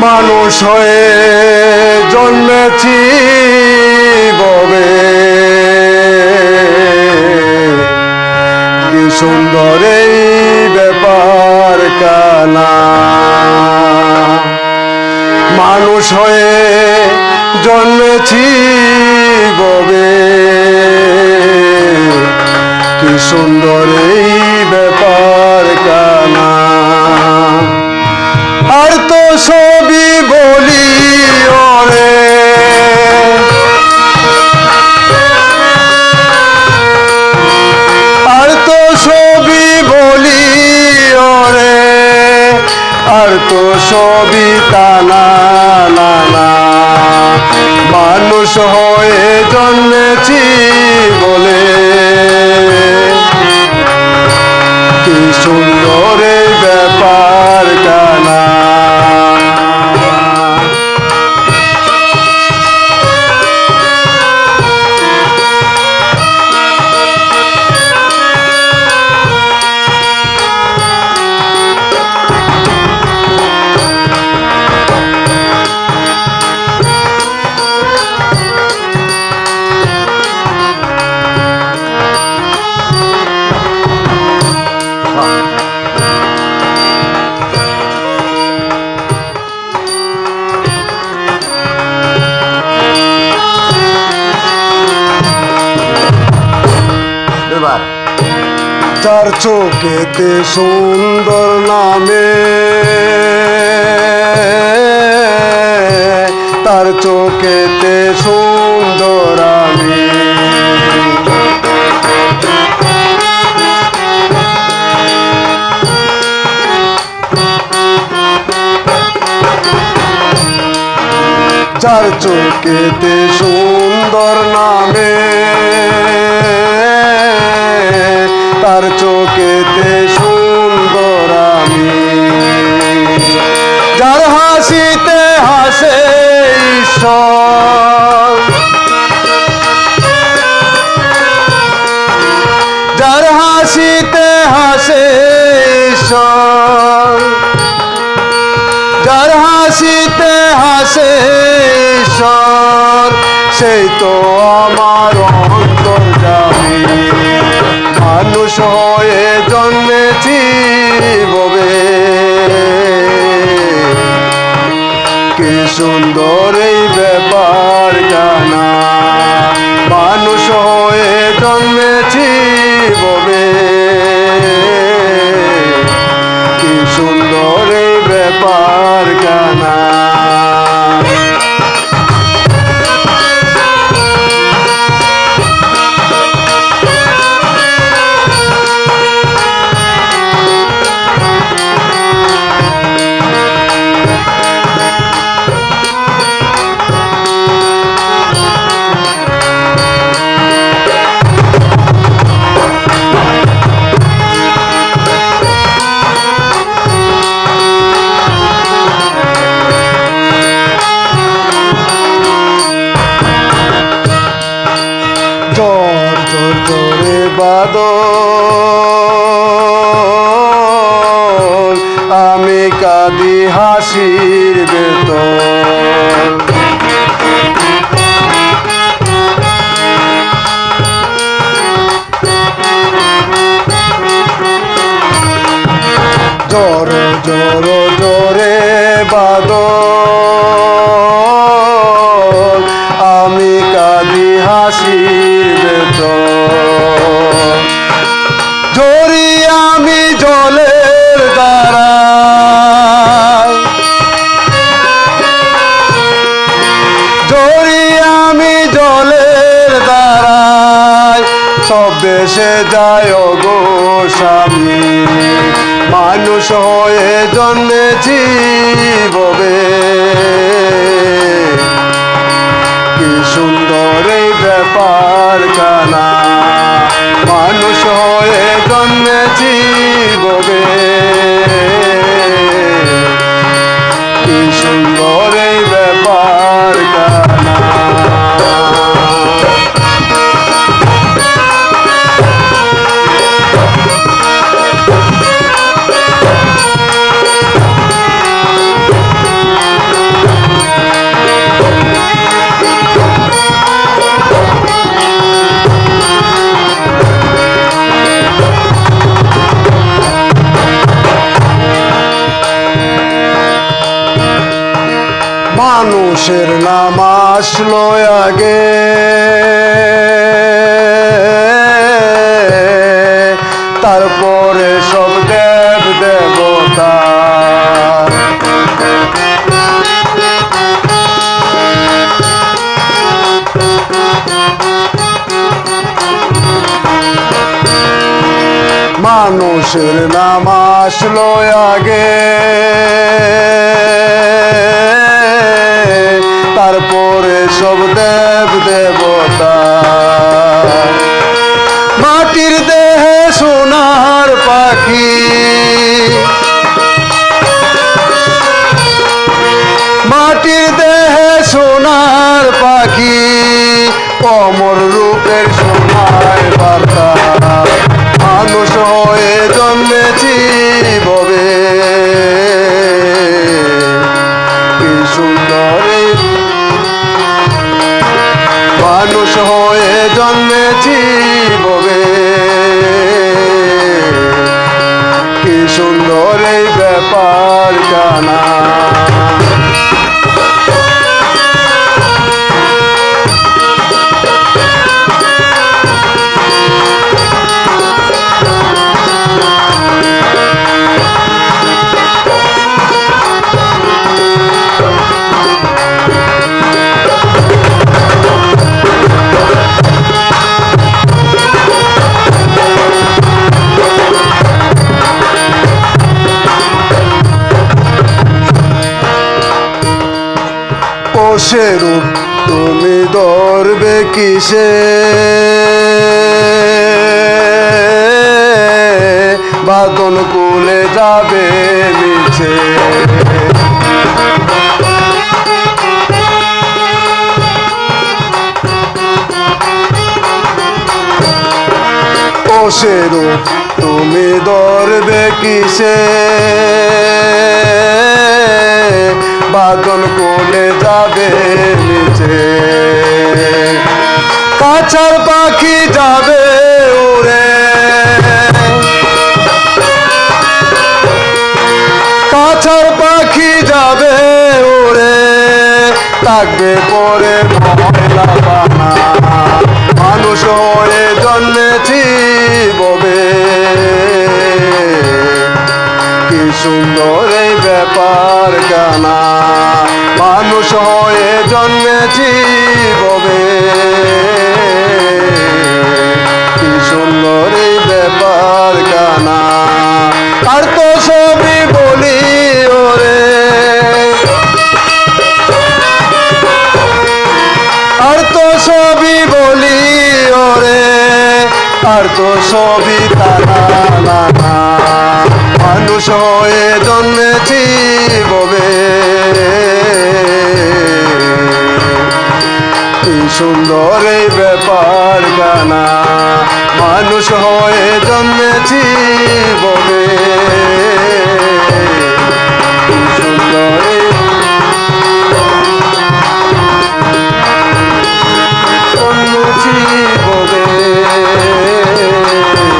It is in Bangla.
মানুষ হয়ে জন্মেছি ববে। কি সুন্দর এই ব্যাপার কানা। মানুষ হয়ে জন্মেছি ববে। কি সুন্দর এই ব্যাপার কানা। মানুষ জন্মেছি বলে। কি চার চোখেতে সুন্দর নামে। তার চোখেতে সুন্দর আমি। যার চোখেতে সুন্দর নামে। চোখেতে সুন্দর আমি যার হাসিতে হাসে ঈশ্বর। যার হাসিতে হাসে ঈশ্বর। যার হাসিতে হাসে ঈশ্বর, সেই তো হয়ে জন্মেছি ববে। কি সুন্দর এই ব্যাপার জানা। মানুষ জোরে বাদল। আমি কাঁদি হাসির বেতন। জোর জোরে দেশে যায় গো স্বামী। মানুষ হয়ে জন্মেছি ববে। মানুষের নাম আসলো আগে। তারপরে সব দেব দেবতা। মানুষের নাম আসলো আগে। সব দেব দেবতা। এই সেরূপ তুমি ধরবে কিসে? বাদন কুলে যাবে মিছে। ও সেরূপ তুমি ধরবে কিসে? বাদল কোলে যাবে নিচে। কাছার পাখি যাবে উড়ে কাছার পাখি যাবে উড়ে থাকবে পরে মানুষ হয়ে জন্মেছি ববে কি সুন্দর ব্যাপার গানা মানুষ হয়ে জন্মেছি ববে। কি সুন্দর ব্যাপার গানা আর তো সবই বলি ওরে। আর তো সবই বলি ওরে। আর তো সবই তারা মানুষ হয়ে জন্মেছি সুন্দর এই ব্যাপার গানা মানুষ হয়ে জন্মেছি বলে।